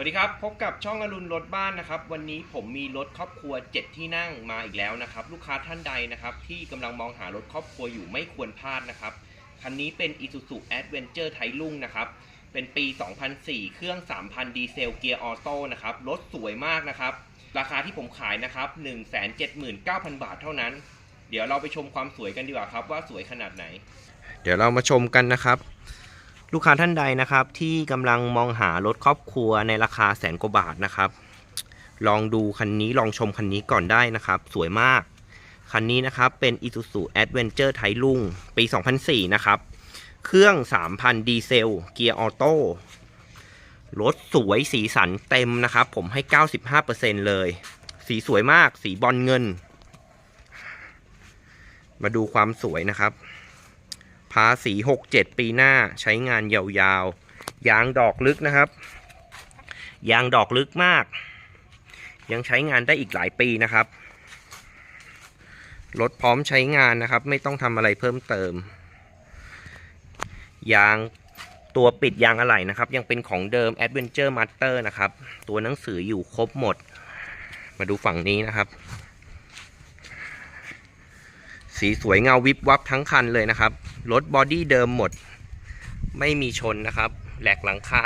วัสดีครับ พบกับช่องอรุณรถบ้านนะครับ วันนี้ผมมีรถครอบครัว 7 ที่นั่งมาอีกแล้วนะครับ ลูกค้าท่านใดนะครับ ที่กำลังมองหารถครอบครัวอยู่ไม่ควรพลาดนะครับ คันนี้เป็น Isuzu Adventure ไทลุงนะครับ เป็นปี 2004 เครื่อง 3,000 ดีเซลเกียร์ออโต้นะครับ รถสวยมากนะครับ ราคาที่ผมขายนะครับ 179,000 บาทเท่านั้น เดี๋ยวเราไปชมความสวยกันดีกว่าครับว่าสวยขนาดไหน เดี๋ยวเรามาชมกันนะครับ ลูกค้าท่านใดนะครับ ที่กำลังมองหารถครอบครัวในราคาแสนกว่าบาทนะครับ ลองดูคันนี้ลองชมคันนี้ก่อนได้นะครับ สวยมาก คันนี้นะครับเป็น Isuzu Adventure ไทลุงปี 2004 นะครับ เครื่อง 3,000 ดีเซล เกียร์ออโต้รถสวยสีสันเต็มนะครับ ผมให้ 95%เลย สีสวยมากสีบอลเงิน มาดูความสวยนะครับาษี67 ปีหน้าใช้งานยาวๆ ยางดอกลึกนะครับ ยางดอกลึกมาก ยังใช้งานได้อีกหลายปีนะครับ รถพร้อมใช้งานนะครับ ไม่ต้องทำอะไรเพิ่มเติม ยางตัวปิดยางอะไหล่นะครับ ยังเป็นของเดิม Adventure Master นะครับ ตัวหนังสืออยู่ครบหมด มาดูฝั่งนี้นะครับ สีสวยเงาวิบวับทั้งคันเลยนะครับ รถบอดี้เดิมหมด ไม่มีชนนะครับ แหลกหลังคา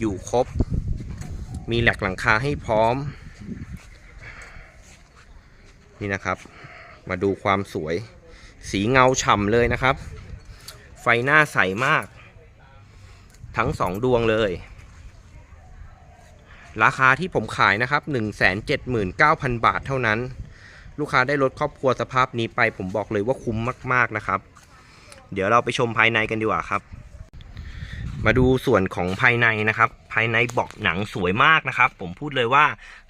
อยู่ครบ มีแหลกหลังคาให้พร้อม นี่นะครับ มาดูความสวย สีเงาฉ่ำเลยนะครับ ไฟหน้าใสมาก ทั้งสองดวงเลย ราคาที่ผมขายนะครับ 179,000 บาทเท่านั้น ลูกค้าได้รถครอบครัวสภาพนี้ไป ผมบอกเลยว่าคุ้มมาก ๆนะครับ เดี๋ยวเราไปชมภายในกันดีกว่าครับ มาดูส่วนของภายในนะครับ ภายในเบาะหนังสวยมากนะครับ ผมพูดเลยว่า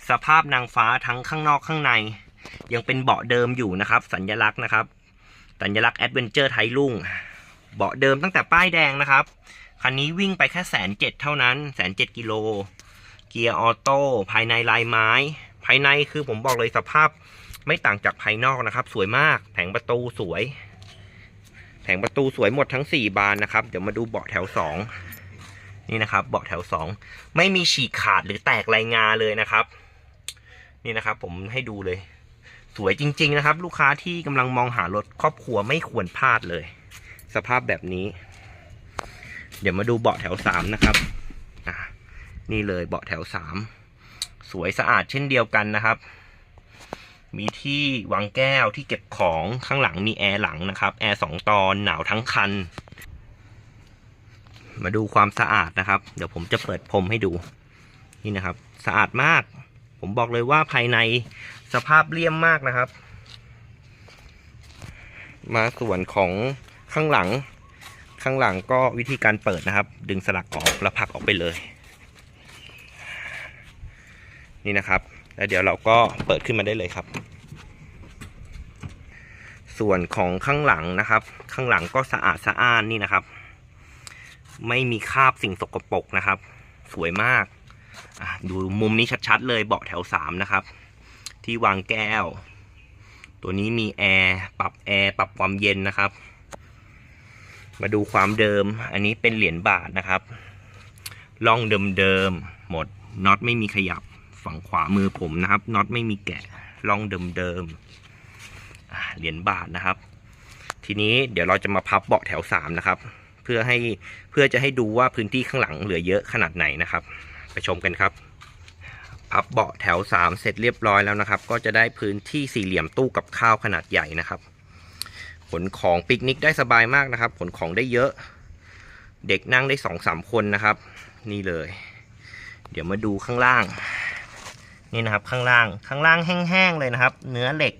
สภาพนางฟ้าทั้งข้างนอกข้างใน ยังเป็นเบาะเดิมอยู่นะครับ สัญลักษณ์นะครับ สัญลักษณ์แอดเวนเจอร์ไทยลุ่งเบาะเดิมตั้งแต่ป้ายแดงนะครับคันนี้วิ่งไปแค่แสนเจ็ดเท่านั้นแสนเจ็ดกิโล เกียร์ออโต้ภายในลายไม้ ภายในคือผมบอกเลยสภาพ ไม่ต่างจากภายนอกนะครับ สวยมาก แผงประตูสวย แผงประตูสวยหมดทั้ง 4 บานนะครับ เดี๋ยวมาดูเบาะแถว 2 นี่นะครับ เบาะแถว 2 ไม่มีฉีกขาดหรือแตกลายงาเลยนะครับ นี่นะครับ ผมให้ดูเลย สวยจริง ๆ นะครับ ลูกค้าที่กำลังมองหารถครอบครัวไม่ควรพลาดเลย สภาพแบบนี้ เดี๋ยวมาดูเบาะแถว 3 นะครับนี่เลยเบาะแถว 3 สวยสะอาดเช่นเดียวกันนะครับ มีที่วางแก้วที่เก็บของข้างหลังมีแอร์หลังนะครับแอร์สองตอนหนาวทั้งคัน มาดูความสะอาดนะครับ เดี๋ยวผมจะเปิดพรมให้ดูนี่นะครับ สะอาดมาก ผมบอกเลยว่าภายในสภาพเลี่ยมมากนะครับ มาส่วนของข้างหลัง ข้างหลังก็วิธีการเปิดนะครับ ดึงสลักออกแล้วผลักออกไปเลย นี่นะครับ แล้วเดี๋ยวเราก็เปิดขึ้นมาได้เลยครับ ส่วนของข้างหลังนะครับ ข้างหลังก็สะอาดสะอ้านนี่นะครับ ไม่มีคราบสิ่งสกปรกนะครับ สวยมากดูมุมนี้ชัดๆ เลยเบาะแถวสามนะครับ ที่วางแก้ว ตัวนี้มีแอร์ปรับแอร์ปรับความเย็นนะครับ มาดูความเดิม อันนี้เป็นเหรียญบาทนะครับล่องเดิมๆหมดน็อตไม่มีขยับ ฝั่งขวามือผมนะครับน็อตไม่มีแกะล่องเดิมๆเหรียญบาทนะครับ ทีนี้เดี๋ยวเราจะมาพับเบาะแถวสามนะครับ เพื่อให้เพื่อจะให้ดูว่าพื้นที่ข้างหลังเหลือเยอะขนาดไหนนะครับ ไปชมกันครับ พับเบาะแถวสามเสร็จเรียบร้อยแล้วนะครับ ก็จะได้พื้นที่สี่เหลี่ยมตู้กับข้าวขนาดใหญ่นะครับขนของปิกนิกได้สบายมากนะครับขนของได้เยอะ เด็กนั่งได้สองสามคนนะครับ นี่เลย เดี๋ยวมาดูข้างล่าง นี่นะครับข้างล่างข้างล่างแห้งๆเลยนะครับ เนื้อเหล็ก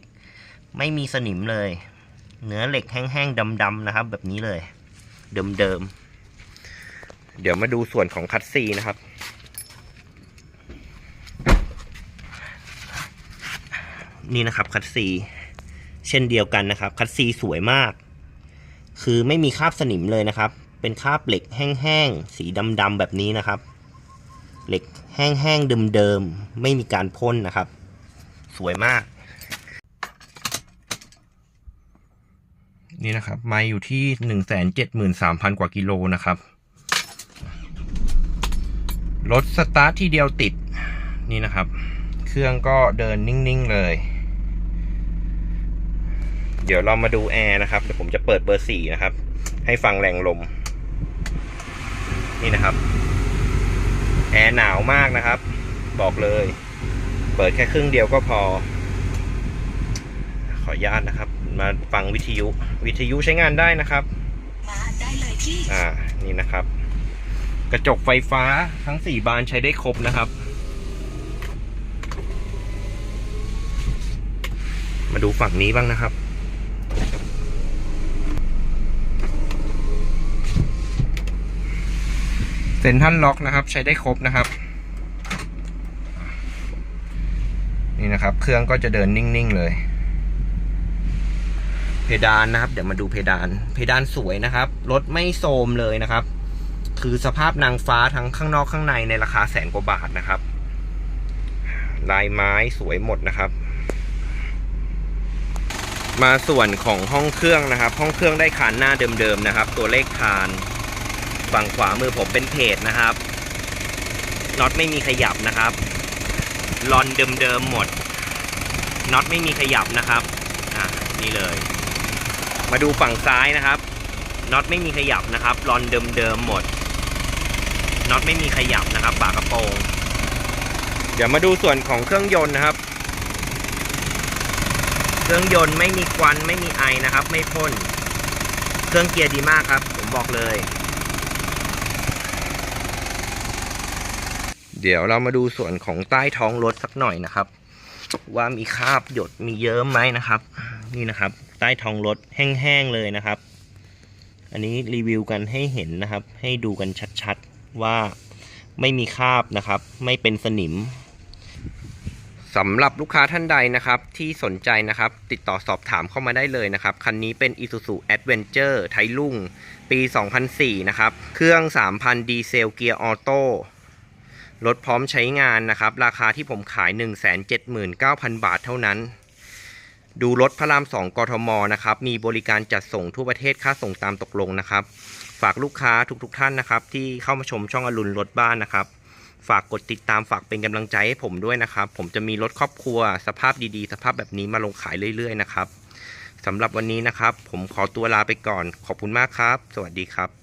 ไม่มีสนิมเลย เนื้อเหล็กแห้งๆดำๆนะครับ แบบนี้เลย เดิมๆเดี๋ยวมาดูส่วนของคัตซีนะครับ นี่นะครับคัตซีเช่นเดียวกันนะครับ คัตซีสวยมาก คือไม่มีคราบสนิมเลยนะครับ เป็นคราบเหล็กแห้งๆสีดำๆแบบนี้นะครับ เหล็กแห้งๆเดิมๆไม่มีการพ่นนะครับ สวยมาก นี่นะครับไมาอยู่ที่หนึ่งแสนเจ็ดหมื่นสามพันกว่ากิโลนะครับรถสตาร์ทที่เดียวติดนี่นะครับ เครื่องก็เดินนิ่ง ๆ เลย เดี๋ยวเรามาดูแอร์นะครับเดี๋ยวผมจะเปิดเบอร์สี่นะครับ ให้ฟังแรงลม นี่นะครับ แอร์หนาวมากนะครับ บอกเลย เปิดแค่ครึ่งเดียวก็พอ ขออนุญาตนะครับ มาฟังวิทยุ วิทยุใช้งานได้นะครับมาได้เลยพี่อ่านี่นะครับ กระจกไฟฟ้าทั้งสี่บานใช้ได้ครบนะครับ มาดูฝั่งนี้บ้างนะครับ เซ็นทรัลล็อกนะครับ ใช้ได้ครบนะครับ นี่นะครับ เครื่องก็จะเดินนิ่งๆเลย เพดานนะครับ เดี๋ยวมาดูเพดาน เพดานสวยนะครับรถไม่โทมเลยนะครับ คือสภาพนางฟ้าทั้งข้างนอกข้างในในราคาแสนกว่าบาทนะครับ ลายไม้สวยหมดนะครับมาส่วนของห้องเครื่องนะครับ ห้องเครื่องได้คานหน้าเดิมๆนะครับ ตัวเลขคาน ฝั่งขวามือผมเป็นเพจนะครับน็อตไม่มีขยับนะครับลอนเดิมๆหมดน็อตไม่มีขยับนะครับอะนี่เลย มาดูฝั่งซ้ายนะครับน็อตไม่มีขยับนะครับลอนเดิมๆหมดน็อตไม่มีขยับนะครับฝากระโปรงเดี๋ยวมาดูส่วนของเครื่องยนต์นะครับ เครื่องยนต์ไม่มีควันไม่มีไอนะครับ ไม่พ่น เครื่องเกียร์ดีมากครับ ผมบอกเลย เดี๋ยวเรามาดูส่วนของใต้ท้องรถสักหน่อยนะครับ ว่ามีคราบหยดมีเยิ้มไหมนะครับ นี่นะครับ ใต้ท้องรถแห้งๆเลยนะครับ อันนี้รีวิวกันให้เห็นนะครับ ให้ดูกันชัดๆว่าไม่มีคราบนะครับ ไม่เป็นสนิมสำหรับลูกค้าท่านใดนะครับที่สนใจนะครับ ติดต่อสอบถามเข้ามาได้เลยนะครับ คันนี้เป็น Isuzu Adventure ไทรุ่ง ปี 2004 นะครับ เครื่อง 3,000 ดีเซลเกียร์ออโต้ รถพร้อมใช้งานนะครับ ราคาที่ผมขาย 179,000 บาทเท่านั้น ดูรถพระราม 2 กทมนะครับ มีบริการจัดส่งทั่วประเทศค่าส่งตามตกลงนะครับ ฝากลูกค้าทุกๆทท่านนะครับ ที่เข้ามาชมช่องอรุณรถบ้านนะครับ ฝากกดติดตามฝากเป็นกำลังใจให้ผมด้วยนะครับ ผมจะมีรถครอบครัว สภาพดีๆ สภาพแบบนี้มาลงขายเรื่อย ๆ นะครับสำหรับวันนี้นะครับ ผมขอตัวลาไปก่อน ขอบคุณมากครับ สวัสดีครับ